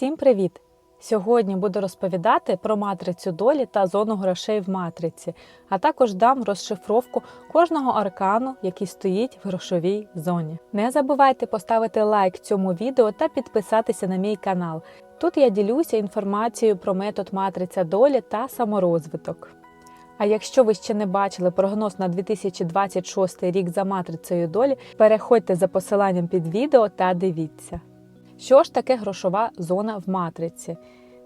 Всім привіт! Сьогодні буду розповідати про матрицю долі та зону грошей в матриці, а також дам розшифровку кожного аркану, який стоїть в грошовій зоні. Не забувайте поставити лайк цьому відео та підписатися на мій канал. Тут я ділюся інформацією про метод матриця долі та саморозвиток. А якщо ви ще не бачили прогноз на 2026 рік за матрицею долі, переходьте за посиланням під відео та дивіться. Що ж таке грошова зона в матриці?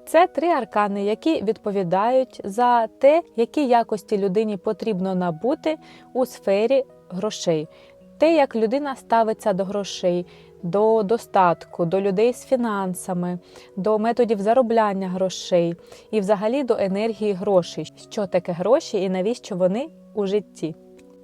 Це три аркани, які відповідають за те, які якості людині потрібно набути у сфері грошей, те, як людина ставиться до грошей, до достатку, до людей з фінансами, до методів заробляння грошей і, взагалі, до енергії грошей, що таке гроші і навіщо вони у житті.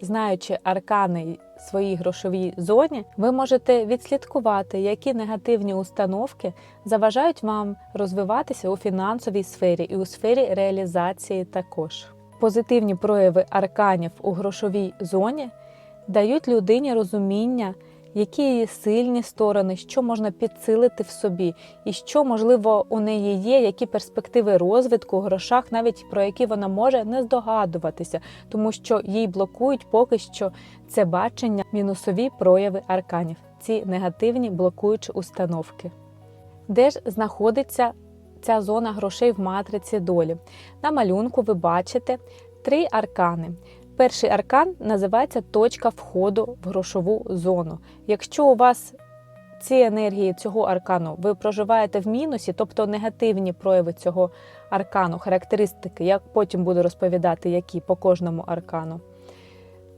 Знаючи аркани своїй грошовій зоні, ви можете відслідкувати, які негативні установки заважають вам розвиватися у фінансовій сфері і у сфері реалізації також. Позитивні прояви арканів у грошовій зоні дають людині розуміння, які її сильні сторони, що можна підсилити в собі, і що, можливо, у неї є, які перспективи розвитку у грошах, навіть про які вона може не здогадуватися, тому що їй блокують поки що це бачення, мінусові прояви арканів, ці негативні блокуючі установки. Де ж знаходиться ця зона грошей в матриці долі? На малюнку ви бачите три аркани. Перший аркан називається точка входу в грошову зону. Якщо у вас ці енергії цього аркану ви проживаєте в мінусі, тобто негативні прояви цього аркану, характеристики, я потім буду розповідати, які по кожному аркану,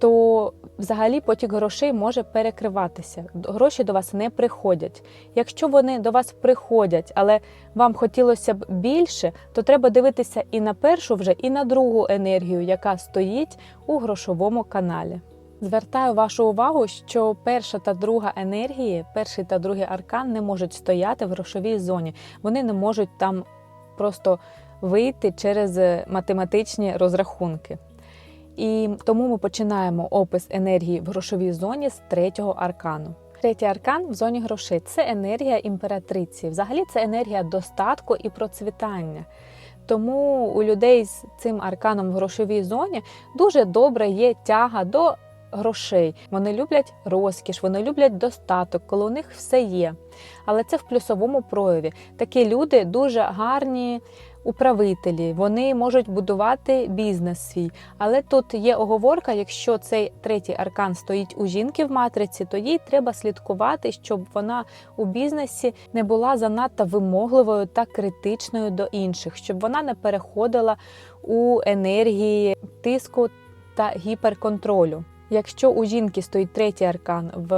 то взагалі потік грошей може перекриватися. Гроші до вас не приходять. Якщо вони до вас приходять, але вам хотілося б більше, то треба дивитися і на першу вже, і на другу енергію, яка стоїть у грошовому каналі. Звертаю вашу увагу, що перша та друга енергії, перший та другий аркан не можуть стояти в грошовій зоні. Вони не можуть там просто вийти через математичні розрахунки. І тому ми починаємо опис енергії в грошовій зоні з третього аркану. Третій аркан в зоні грошей це енергія імператриці. Взагалі це енергія достатку і процвітання. Тому у людей з цим арканом в грошовій зоні дуже добре є тяга до грошей. Вони люблять розкіш, вони люблять достаток, коли у них все є. Але це в плюсовому прояві. Такі люди дуже гарні управителі, вони можуть будувати бізнес свій. Але тут є оговорка: якщо цей третій аркан стоїть у жінки в матриці, то їй треба слідкувати, щоб вона у бізнесі не була занадто вимогливою та критичною до інших, щоб вона не переходила у енергії тиску та гіперконтролю. Якщо у жінки стоїть третій аркан в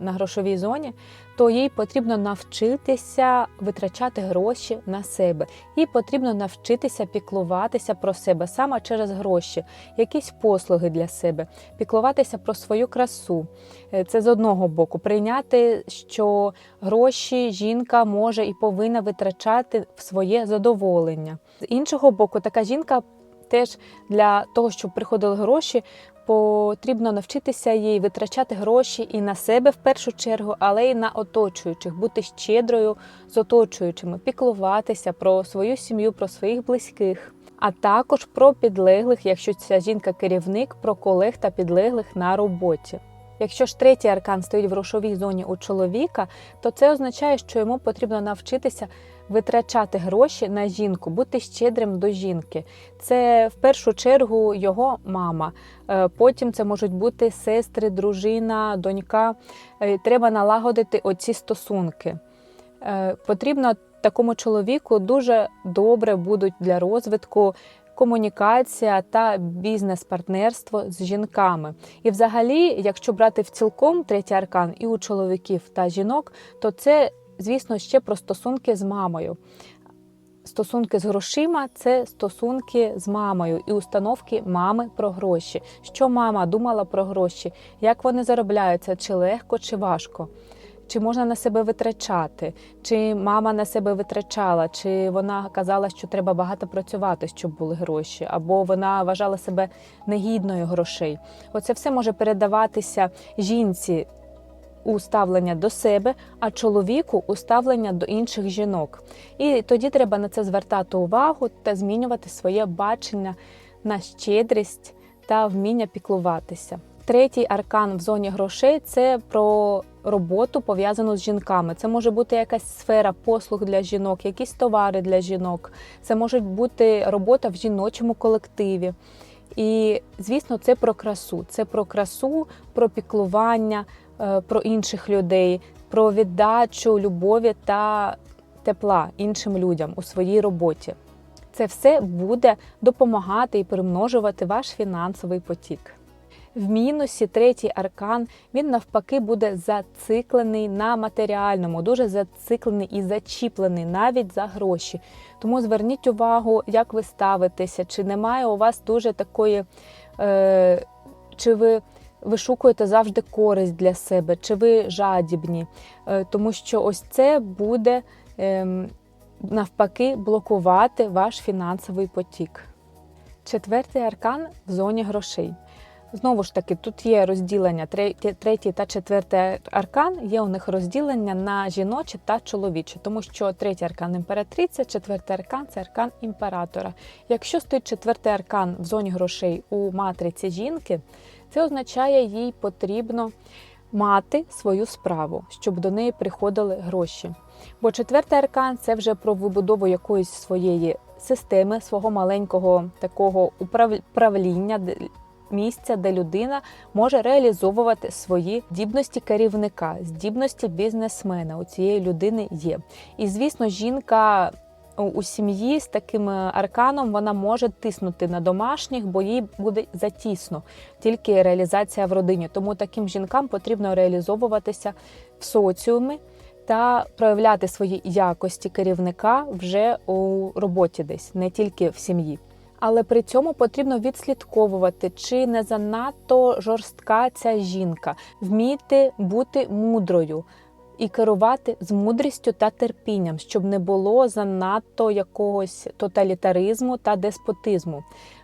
на грошовій зоні, то їй потрібно навчитися витрачати гроші на себе. Їй потрібно навчитися піклуватися про себе саме через гроші, якісь послуги для себе, піклуватися про свою красу. Е, це з одного боку, прийняти, що гроші жінка може і повинна витрачати в своє задоволення. З іншого боку, така жінка. Теж для того, щоб приходили гроші, потрібно навчитися їй витрачати гроші і на себе в першу чергу, але й на оточуючих, бути щедрою з оточуючими, піклуватися про свою сім'ю, про своїх близьких. А також про підлеглих, якщо ця жінка керівник, про колег та підлеглих на роботі. Якщо ж третій аркан стоїть в грошовій зоні у чоловіка, то це означає, що йому потрібно навчитися витрачати гроші на жінку, бути щедрим до жінки. Це в першу чергу його мама. Е, потім це можуть бути сестри, дружина, донька. Е, треба налагодити оці стосунки. Е, потрібно такому чоловіку дуже добре будуть для розвитку. Комунікація та бізнес-партнерство з жінками. І, взагалі, якщо брати в цілком третій аркан і у чоловіків та жінок, то це звісно, ще про стосунки з мамою. Стосунки з грошима це стосунки з мамою і установки мами про гроші. Що мама думала про гроші, як вони заробляються, чи легко, чи важко. Чи можна на себе витрачати, чи мама на себе витрачала, чи вона казала, що треба багато працювати, щоб були гроші, або вона вважала себе негідною грошей. Оце все може передаватися жінці у ставлення до себе, а чоловіку у ставлення до інших жінок. І тоді треба на це звертати увагу та змінювати своє бачення на щедрість та вміння піклуватися. Третій аркан в зоні грошей це про роботу пов'язану з жінками. Це може бути якась сфера послуг для жінок, якісь товари для жінок. Це може бути робота в жіночому колективі. І, звісно, це про красу. Це про красу, про піклування, про інших людей, про віддачу любові та тепла іншим людям у своїй роботі. Це все буде допомагати і примножувати ваш фінансовий потік. В мінусі третій аркан він навпаки буде зациклений на матеріальному, дуже зациклений і зачіплений навіть за гроші. Тому зверніть увагу, як ви ставитеся, чи немає у вас дуже такої, е, чи ви вишукуєте завжди користь для себе, чи ви жадібні, е, тому що ось це буде е, навпаки блокувати ваш фінансовий потік. Четвертий аркан в зоні грошей. Знову ж таки, тут є розділення третій та четвертий аркан, є у них розділення на жіноче та чоловіче, тому що третій аркан імператриця, четвертий аркан це аркан імператора. Якщо стоїть четвертий аркан в зоні грошей у матриці жінки, це означає, їй потрібно мати свою справу, щоб до неї приходили гроші. Бо четвертий аркан це вже про вибудову якоїсь своєї системи, свого маленького такого управління місця, де людина може реалізовувати свої здібності керівника, здібності бізнесмена. У цієї людини є. І звісно, жінка. У сім'ї з таким арканом вона може тиснути на домашніх, бо їй буде затісно тільки реалізація в родині. Тому таким жінкам потрібно реалізовуватися в соціумі та проявляти свої якості керівника вже у роботі, десь не тільки в сім'ї але при цьому потрібно відслідковувати, чи не занадто жорстка ця жінка, вміти бути мудрою. І керувати з мудрістю та терпінням, щоб не було занадто якогось тоталітаризму та деспотизму е,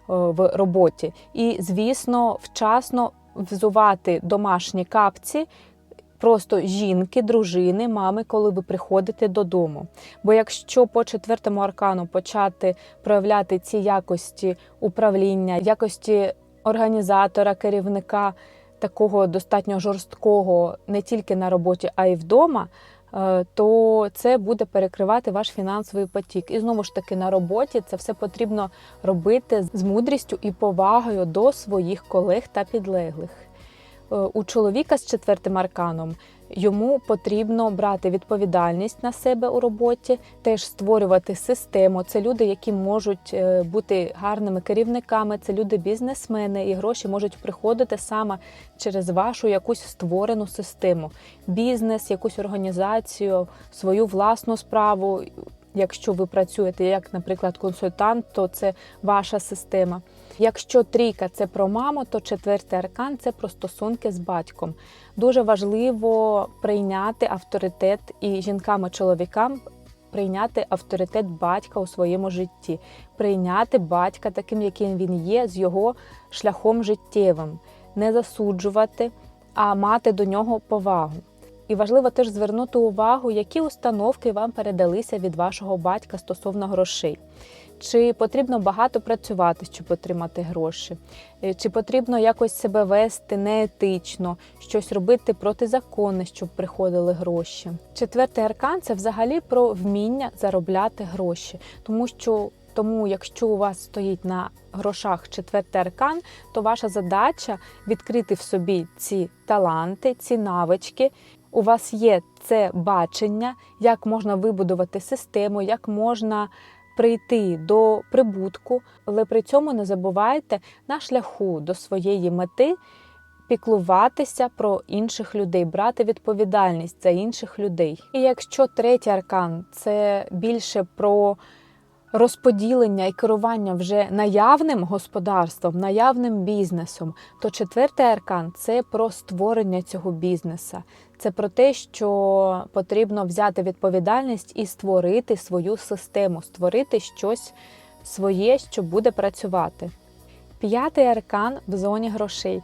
в роботі. І, звісно, вчасно взувати домашні капці просто жінки, дружини, мами, коли ви приходите додому. Бо якщо по четвертому аркану почати проявляти ці якості управління, якості організатора, керівника, такого достатньо жорсткого не тільки на роботі, а й вдома. Е, то це буде перекривати ваш фінансовий потік. І знову ж таки на роботі це все потрібно робити з мудрістю і повагою до своїх колег та підлеглих. Е, у чоловіка з четвертим арканом йому потрібно брати відповідальність на себе у роботі, теж створювати систему. Це люди, які можуть е, бути гарними керівниками, це люди бізнесмени, і гроші можуть приходити саме через вашу якусь створену систему, бізнес, якусь організацію, свою власну справу. Якщо ви працюєте як, наприклад, консультант, то це ваша система. Якщо трійка це про маму, то четвертий аркан це про стосунки з батьком. Дуже важливо прийняти авторитет і жінкам і чоловікам прийняти авторитет батька у своєму житті, прийняти батька таким, яким він є, з його шляхом життєвим, не засуджувати, а мати до нього повагу. І важливо теж звернути увагу, які установки вам передалися від вашого батька стосовно грошей. Чи потрібно багато працювати, щоб отримати гроші, е, чи потрібно якось себе вести неетично, щось робити протизаконне, щоб приходили гроші. Четвертий аркан це взагалі про вміння заробляти гроші, тому що. Тому, якщо у вас стоїть на грошах четвертий аркан, то ваша задача відкрити в собі ці таланти, ці навички. У вас є це бачення, як можна вибудувати систему, як можна прийти до прибутку, але при цьому не забувайте на шляху до своєї мети піклуватися про інших людей, брати відповідальність за інших людей. І якщо третій аркан це більше про розподілення і керування вже наявним господарством, наявним бізнесом, то четвертий аркан це про створення цього бізнеса. Це про те, що потрібно взяти відповідальність і створити свою систему, створити щось своє, що буде працювати. П'ятий аркан в зоні грошей.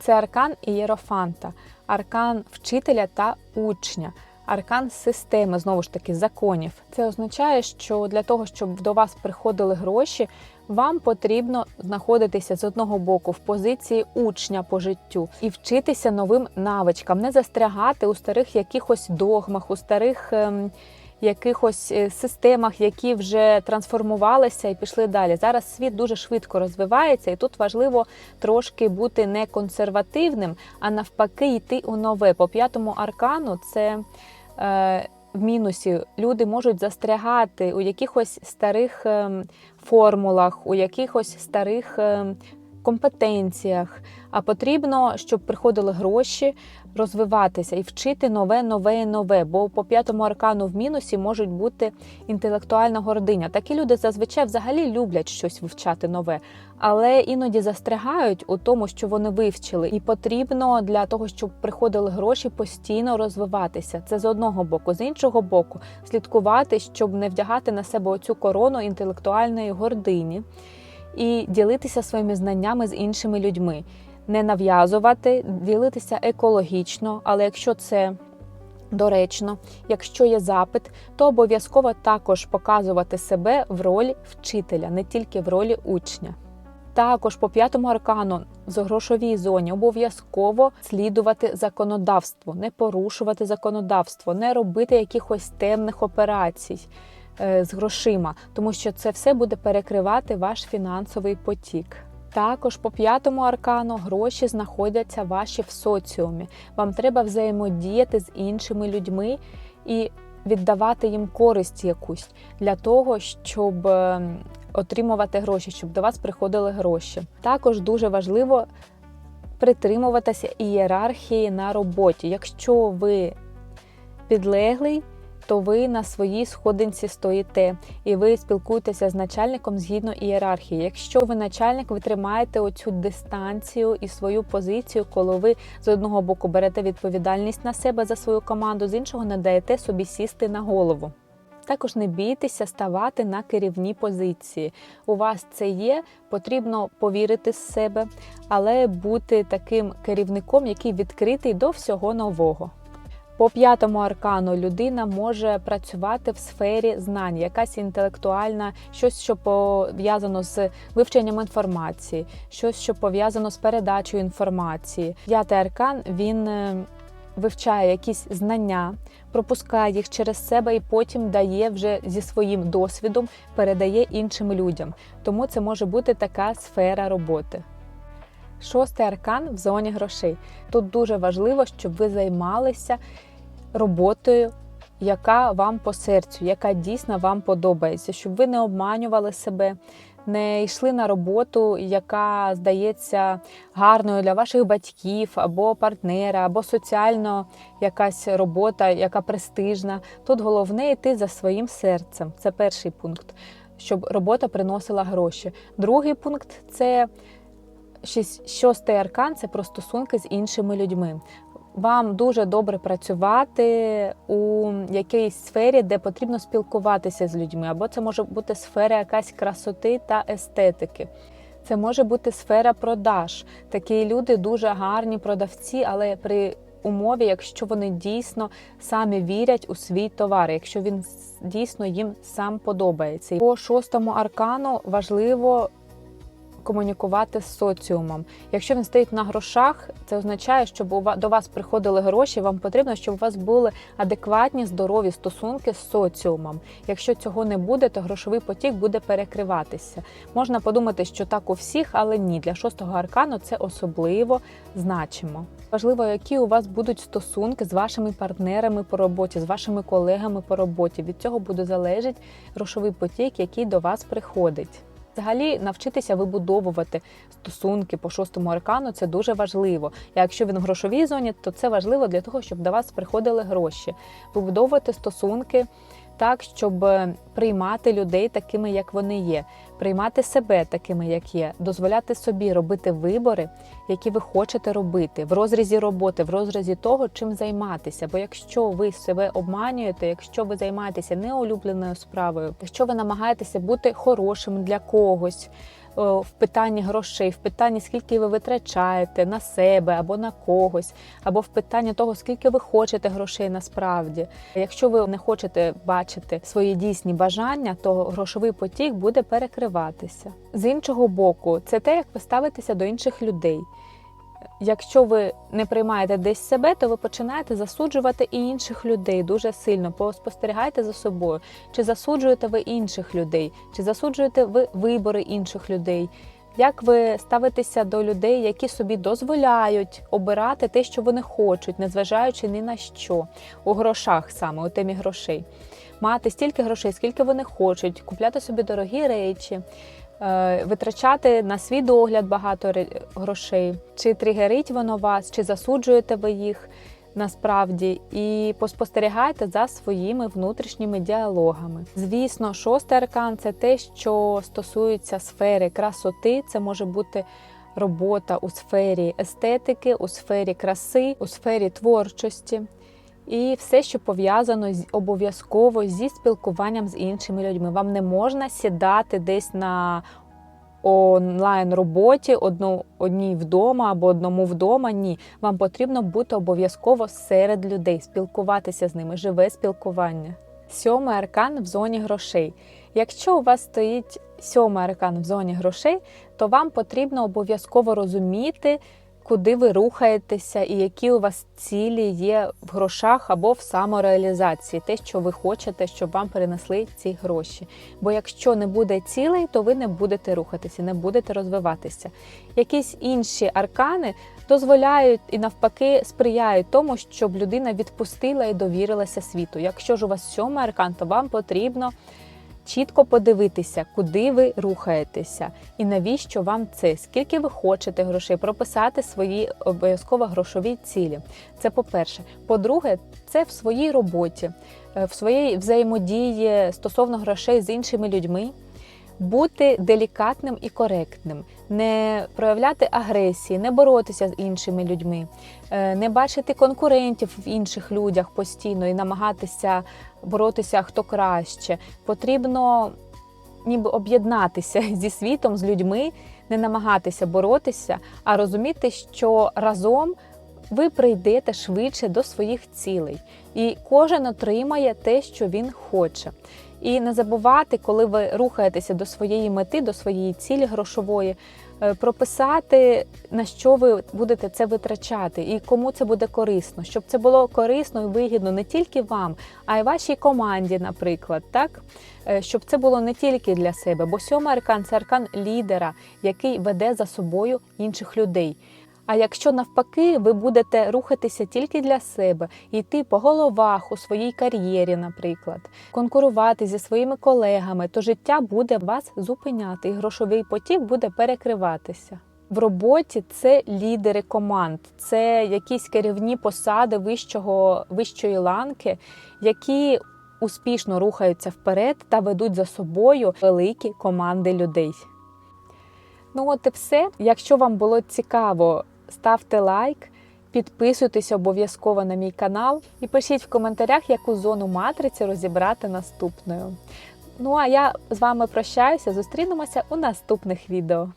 Це аркан ієрофанта, аркан вчителя та учня, аркан системи, знову ж таки, законів. Це означає, що для того, щоб до вас приходили гроші, вам потрібно знаходитися з одного боку в позиції учня по життю і вчитися новим навичкам, не застрягати у старих якихось догмах, у старих. ем, Якихось е, системах, які вже трансформувалися і пішли далі. Зараз світ дуже швидко розвивається, і тут важливо трошки бути не консервативним, а навпаки, йти у нове. По п'ятому аркану це е, в мінусі. Люди можуть застрягати у якихось старих ем, формулах, у якихось старих ем, компетенціях. А потрібно, щоб приходили гроші, розвиватися і вчити нове, нове, нове. Бо по п'ятому аркану в мінусі можуть бути інтелектуальна гординя. Такі люди зазвичай взагалі люблять щось вивчати нове, але іноді застрягають у тому, що вони вивчили, і потрібно для того, щоб приходили гроші, постійно розвиватися. Це з одного боку, з іншого боку, слідкувати, щоб не вдягати на себе оцю корону інтелектуальної гордині і ділитися своїми знаннями з іншими людьми, не нав'язувати, ділитися екологічно, але якщо це доречно, якщо є запит, то обов'язково також показувати себе в ролі вчителя, не тільки в ролі учня. Також по п'ятому аркану в грошовій зоні обов'язково слідувати законодавству, не порушувати законодавство, не робити якихось темних операцій з грошима, тому що це все буде перекривати ваш фінансовий потік. Також по п'ятому аркану гроші знаходяться ваші в соціумі. Вам треба взаємодіяти з іншими людьми і віддавати їм користь якусь для того, щоб е, отримувати гроші, щоб до вас приходили гроші. Також дуже важливо притримуватися ієрархії на роботі. Якщо ви підлеглий, то ви на своїй сходинці стоїте і ви спілкуєтеся з начальником згідно ієрархії. Якщо ви начальник, ви тримаєте оцю дистанцію і свою позицію, коли ви з одного боку берете відповідальність на себе за свою команду, з іншого не даєте собі сісти на голову. Також не бійтеся ставати на керівні позиції. У вас це є, потрібно повірити в себе, але бути таким керівником, який відкритий до всього нового. По п'ятому аркану людина може працювати в сфері знань, якась інтелектуальна, щось, що пов'язано з вивченням інформації, щось, що пов'язано з передачею інформації. П'ятий аркан він е, вивчає якісь знання, пропускає їх через себе і потім дає вже зі своїм досвідом, передає іншим людям. Тому це може бути така сфера роботи. Шостий аркан в зоні грошей. Тут дуже важливо, щоб ви займалися роботою, яка вам по серцю, яка дійсно вам подобається, щоб ви не обманювали себе, не йшли на роботу, яка здається гарною для ваших батьків або партнера, або соціально якась робота, яка престижна. Тут головне йти за своїм серцем. Це перший пункт, щоб робота приносила гроші. Другий пункт це шостий аркан це про стосунки з іншими людьми. Вам дуже добре працювати у якійсь сфері, де потрібно спілкуватися з людьми, або це може бути сфера якась красоти та естетики. Це може бути сфера продаж. Такі люди дуже гарні продавці, але при умові, якщо вони дійсно самі вірять у свій товар, якщо він дійсно їм сам подобається. По шостому аркану важливо комунікувати з соціумом. Якщо він стоїть на грошах, це означає, щоб до вас приходили гроші. Вам потрібно, щоб у вас були адекватні здорові стосунки з соціумом. Якщо цього не буде, то грошовий потік буде перекриватися. Можна подумати, що так у всіх, але ні. Для шостого аркану це особливо значимо. Важливо, які у вас будуть стосунки з вашими партнерами по роботі, з вашими колегами по роботі. Від цього буде залежить грошовий потік, який до вас приходить. Взагалі навчитися вибудовувати стосунки по шостому аркану це дуже важливо. А якщо він в грошовій зоні, то це важливо для того, щоб до вас приходили гроші. Вибудовувати стосунки так, щоб е, приймати людей такими, як вони є, приймати себе такими, як є, дозволяти собі робити вибори, які ви хочете робити в розрізі роботи, в розрізі того, чим займатися. Бо якщо ви себе обманюєте, якщо ви займаєтеся неулюбленою справою, якщо ви намагаєтеся бути хорошим для когось, в питанні грошей, в питанні, скільки ви витрачаєте на себе або на когось, або в питанні того, скільки ви хочете грошей насправді. Якщо ви не хочете бачити свої дійсні бажання, то грошовий потік буде перекриватися. З іншого боку, це те, як ви ставитеся до інших людей. Якщо ви не приймаєте десь себе, то ви починаєте засуджувати і інших людей дуже сильно. Поспостерігайте за собою, чи засуджуєте ви інших людей, чи засуджуєте ви вибори інших людей. Як ви ставитеся до людей, які собі дозволяють обирати те, що вони хочуть, незважаючи ні на що, у грошах саме, у темі грошей, мати стільки грошей, скільки вони хочуть, купляти собі дорогі речі, витрачати на свій догляд багато грошей, чи тригерить воно вас, чи засуджуєте ви їх насправді, і поспостерігайте за своїми внутрішніми діалогами. Звісно, шостий аркан це те, що стосується сфери красоти. Це може бути робота у сфері естетики, у сфері краси, у сфері творчості. І все, що пов'язано з обов'язково зі спілкуванням з іншими людьми. Вам не можна сідати десь на онлайн роботі одну, одній вдома або одному вдома. Ні, вам потрібно бути обов'язково серед людей, спілкуватися з ними, живе спілкування. Сьомий аркан в зоні грошей. Якщо у вас стоїть сьомий аркан в зоні грошей, то вам потрібно обов'язково розуміти, куди ви рухаєтеся і які у вас цілі є в грошах або в самореалізації, те, що ви хочете, щоб вам перенесли ці гроші. Бо якщо не буде цілей, то ви не будете рухатися, не будете розвиватися. Якісь інші аркани дозволяють і навпаки сприяють тому, щоб людина відпустила і довірилася світу. Якщо ж у вас сьомий аркан, то вам потрібно чітко подивитися, куди ви рухаєтеся і навіщо вам це, скільки ви хочете грошей, прописати свої обов'язково грошові цілі. Це по-перше. По-друге, це в своїй роботі, е, в своїй взаємодії стосовно грошей з іншими людьми. Бути делікатним і коректним, не проявляти агресії, не боротися з іншими людьми, е, не бачити конкурентів в інших людях постійно і намагатися боротися хто краще. Потрібно ніби об'єднатися зі світом, з людьми, не намагатися боротися, а розуміти, що разом ви прийдете швидше до своїх цілей, і кожен отримає те, що він хоче. І не забувати, коли ви рухаєтеся до своєї мети, до своєї цілі грошової, прописати на що ви будете це витрачати і кому це буде корисно, щоб це було корисно і вигідно не тільки вам, а й вашій команді, наприклад, так? Е, щоб це було не тільки для себе, бо сьомий аркан це аркан лідера, який веде за собою інших людей. А якщо навпаки ви будете рухатися тільки для себе, йти по головах у своїй кар'єрі, наприклад, конкурувати зі своїми колегами, то життя буде вас зупиняти, і грошовий потік буде перекриватися. В роботі це лідери команд, це якісь керівні посади вищого, вищої ланки, які успішно рухаються вперед та ведуть за собою великі команди людей. Ну от і все. Якщо вам було цікаво, ставте лайк, підписуйтесь обов'язково на мій канал і пишіть в коментарях, яку зону матриці розібрати наступною. Ну а я з вами прощаюся, зустрінемося у наступних відео.